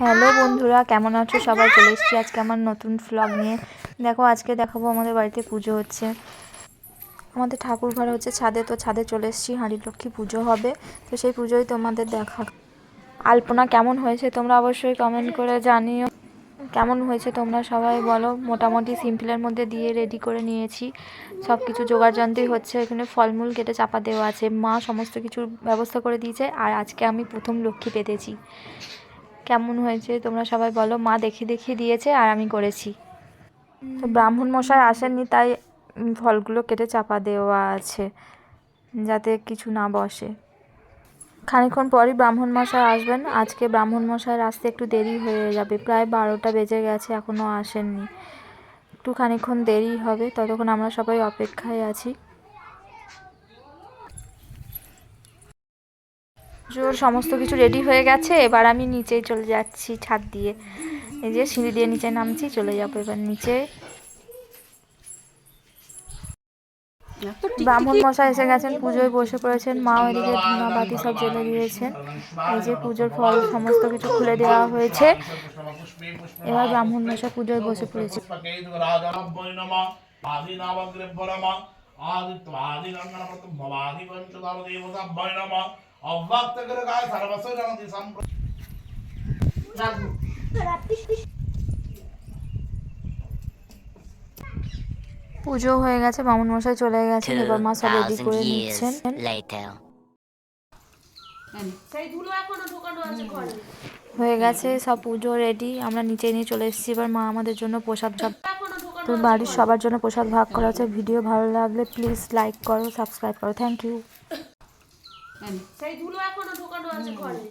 Hello বন্ধুরা, কেমন আছো? সবাই চলে এসেছি আজকে আমার নতুন ফ্লগ নিয়ে। দেখো, আজকে দেখাবো আমাদের বাড়িতে পুজো হচ্ছে। আমাদের ঠাকুর ঘর হচ্ছে ছাদে, তো ছাদে চলে এসেছি, হাঁড়ি লক্ষ্মী পুজো হবে। তো সেই পুজোই তোমাদের দেখা আলপনা কেমন হয়েছে তোমরা অবশ্যই কমেন্ট করে জানিও। কেমন হয়েছে তোমরা সবাই বলো। মোটামুটি সিম্পলের মধ্যে দিয়ে রেডি করে নিয়েছি। সব কিছু জোগাড় যন্ত্রই হচ্ছে। এখানে ফলমূল কেটে চাপা দেওয়া আছে। মা সমস্ত কিছুর ব্যবস্থা করে দিয়েছে। আর আজকে আমি প্রথম লক্ষ্মী পেতেছি। কেমন হয়েছে তোমরা সবাই বলো, মা দেখে দেখিয়ে দিয়েছে আর আমি করেছি। তো ব্রাহ্মণ মশাই আসেননি, তাই ফলগুলো কেটে চাপা দেওয়া আছে, যাতে কিছু না বসে। খানিক্ষণ পরই ব্রাহ্মণ মশাই আসবেন। আজকে ব্রাহ্মণ মশাইয়ের আসতে একটু দেরি হয়ে যাবে, প্রায় বারোটা বেজে গেছে, এখনও আসেননি। একটু খানিক্ষণ দেরি হবে, ততক্ষণ আমরা সবাই অপেক্ষায় আছি। জোর সমস্ত কিছু রেডি হয়ে গেছে এবার আমি নিচেই চলে যাচ্ছি ছাদ দিয়ে। এই যে সিঁড়ি দিয়ে নিচে নামছি চলে যাব এবার নিচে। ব্রাহ্মণ মশাই এসে গেছেন পুজোয় বসে পড়েছেন মা ওইদিকে ধূনা বাতি সব জ্বেলে দিয়েছেন এই যে পুজোর ফল সমস্ত কিছু খুলে দেওয়া হয়েছে। এবার ব্রাহ্মণ মশাই পুজোয় বসে পড়েছে। পুজো হয়ে গেছে ব্রাহ্মণ মশাই চলে গেছেন এবার মা সব রেডি করে নিচ্ছেন। হয়ে গেছে সব পুজো রেডি আমরা নিচে নিয়ে চলে এসেছি এবার মা আমাদের জন্য প্রসাদ সব তো বাড়ির সবার জন্য প্রসাদ ভাগ করা হচ্ছে ভিডিও ভালো লাগলে প্লিজ লাইক করো সাবস্ক্রাইব করো থ্যাংক ইউ সেই ধুলো এখনও ঢোকানো আছে ঘরে।